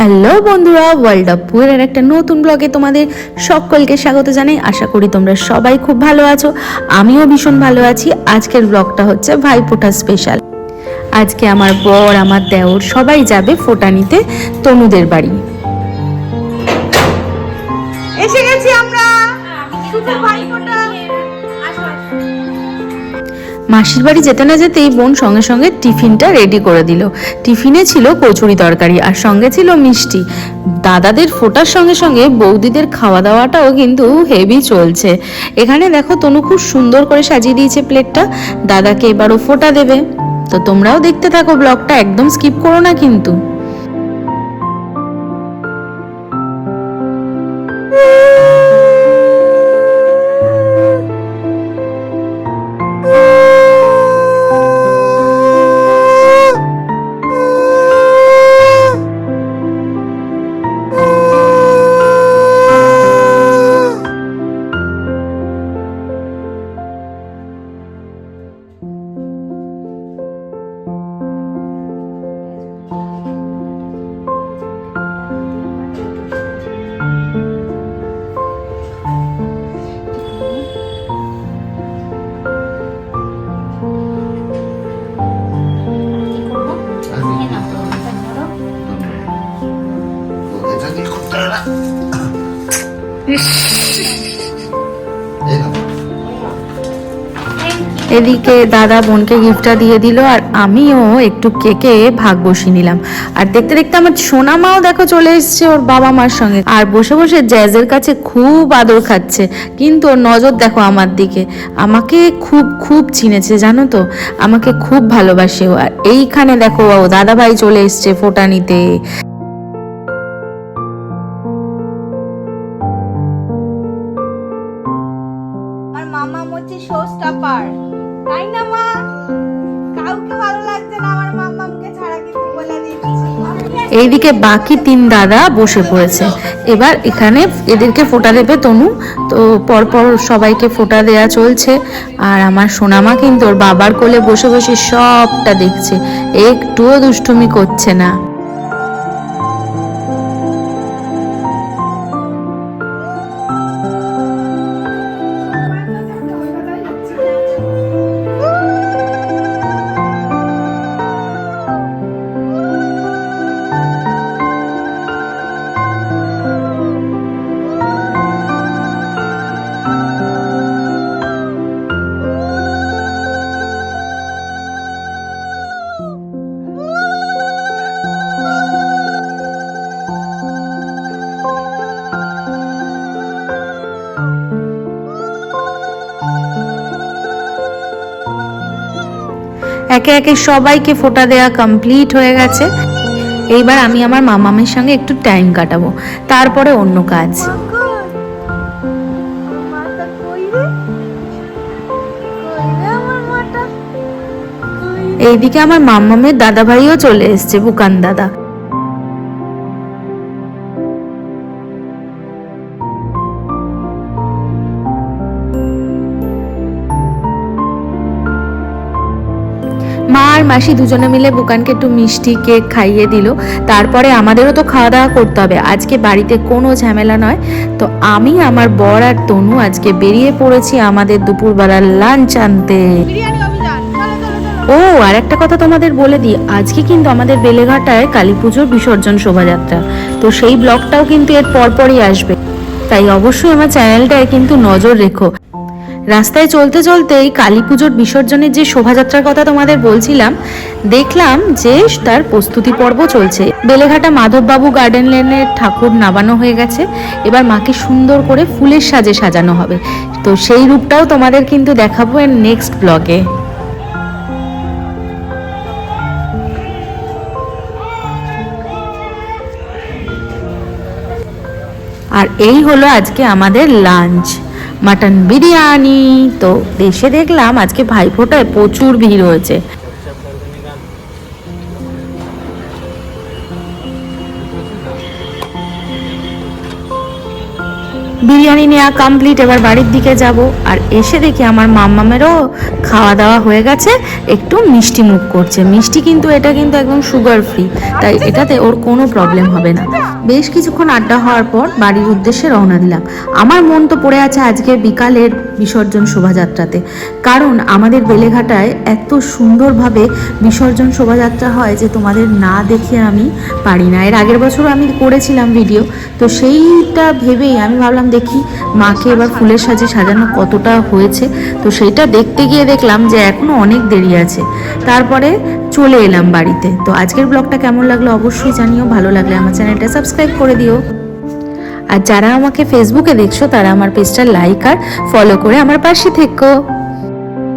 Hello বন্ধুরা world of পুয়ের একটা নতুন ব্লগে তোমাদের সকলকে স্বাগত জানাই। আশা করি তোমরা সবাই খুব ভালো আছো। আমিও ভীষণ ভালো আছি। আজকের ব্লগটা হচ্ছে ভাইফোঁটা স্পেশাল আজকে আমার বর আমার দেওর সবাই যাবে ফোটা নিতে তনুদের বাড়ি। এসে গেছি আমরা। শুধু ভাইফোঁটা মাসির বাড়ি যেতে না যেতেই বোন সঙ্গে সঙ্গে টিফিনটা রেডি করে দিল। টিফিনে ছিল কচুরি তরকারি আর সঙ্গে ছিল মিষ্টি। দাদাদের ফোটার সঙ্গে সঙ্গে বৌদিদের খাওয়া দাওয়াটাও কিন্তু হেভি চলছে। এখানে দেখো তনু খুব সুন্দর করে সাজিয়ে দিয়েছে প্লেটটা দাদাকে এবারও ফোটা দেবে। তো তোমরাও দেখতে থাকো ব্লগটা একদম স্কিপ করো না কিন্তু। এদিকে দাদা বোনকে গিফটটা দিয়ে দিল আর আমিও একটু কেকে ভাগ বসিয়ে নিলাম। আর দেখতে দেখতে আমার সোনা মাও দেখো চলে এসেছে ওর বাবা মার সঙ্গে। আর বসে বসে জ্যাজের কাছে খুব আদর খাচ্ছে। কিন্তু ওর নজর দেখো আমার দিকে। আমাকে খুব খুব চিনেছে, জানো তো? আমাকে খুব ভালোবাসে ও। আর এইখানে দেখো ও দাদা ভাই চলে এসছে ফোটা নিতে। মামা হচ্ছে শো স্টপার তাই না মা? কাউকে ভালো লাগছে না আমার মামামকে ছাড়া কিন্তু বলে দিচ্ছি। এইদিকে বাকি তিন দাদা বসে পড়েছে। এবার এখানে এদেরকে ফোটা দেবে তনু। তো পরপর সবাইকে ফোটা দেয়া চলছে। আর আমার সোনামা কিন্তু ওর বাবার কোলে বসে বসে সবটা দেখছে। একটুও দুষ্টুমি করছে না। একে একে সবাইকে ফোটা দেয়া কমপ্লিট হয়ে গেছে। এইবার আমি আমার মামামের সঙ্গে একটু টাইম কাটাবো। তারপরে অন্য কাজ? এইদিকে আমার মামামের দাদা ভাইও চলে এসছে বুকান দাদা। মাসি দুজনে মিলে বুকানকে একটু মিষ্টি কেক খাইয়ে দিল। তারপরে আমাদেরও তো খাওয়া দাওয়া করতে হবে। আজকে বাড়িতে কোনো ঝামেলা নয়। তো আমি, আমার বর আর তনু আজকে বেরিয়ে পড়েছি আমাদের দুপুরবেলার লাঞ্চ আনতে। ও আর একটা কথা তোমাদের বলে দিই। আজকে কিন্তু আমাদের বেলেঘাটায় কালী পুজোর বিসর্জন শোভাযাত্রা। তো সেই ব্লগটাও কিন্তু এর পরপরই আসবে। তাই অবশ্যই আমার চ্যানেলটায় কিন্তু নজর রেখো। রাস্তায় চলতে চলতেই কালী পুজোর বিসর্জনের যে শোভাযাত্রার কথা তোমাদের বলছিলাম, দেখলাম যে তার প্রস্তুতি পর্ব চলছে। বেলেঘাটা মাধববাবু গার্ডেন লেনের ঠাকুর নামানো হয়ে গেছে। এবার মাকে সুন্দর করে ফুলের সাজে সাজানো হবে। তো সেই রূপটাও তোমাদের কিন্তু দেখাবো এর নেক্সট ব্লগে আর এই হলো আজকে আমাদের লাঞ্চ মাটন বিরিয়ানি। তো দেশে দেখলাম আজকে ভাইফোঁটায় প্রচুর ভিড় হয়েছে। বিরিয়ানি নেওয়া কমপ্লিট এবার বাড়ির দিকে যাব। আর এসে দেখি আমার মাম্মামেরও খাওয়া দাওয়া হয়ে গেছে, একটু মিষ্টি মুখ করছে। মিষ্টি কিন্তু এটা কিন্তু একদম সুগার ফ্রি তাই এটাতে ওর কোনো প্রবলেম হবে না। বেশ কিছুক্ষণ আড্ডা হওয়ার পর বাড়ির উদ্দেশ্যে রওনা দিলাম। আমার মন তো পড়ে আছে আজকে বিকালের বিসর্জন শোভাযাত্রাতে। কারণ আমাদের বেলেঘাটায় এত সুন্দরভাবে বিসর্জন শোভাযাত্রা হয় যে তোমাদের না দেখে আমি পারি না। এর আগের বছরও আমি করেছিলাম ভিডিও তো সেইটা ভেবেই আমি ভাবলাম দেখি মাকে এবার ফুলের সাজে সাজানো কতটা হয়েছে। তো সেটা দেখতে গিয়ে দেখলাম যে এখনও অনেক দেরি আছে। তারপরে চলে এলাম বাড়িতে। তো আজকের ব্লগটা কেমন লাগল অবশ্যই জানিও। ভালো লাগলে আমার চ্যানেলটা সাবস্ক্রাইব করে দিও। আর যারা আমাকে ফেসবুকে দেখছ, তারা আমার পেজটা লাইক আর ফলো করে আমার পাশে থেকো।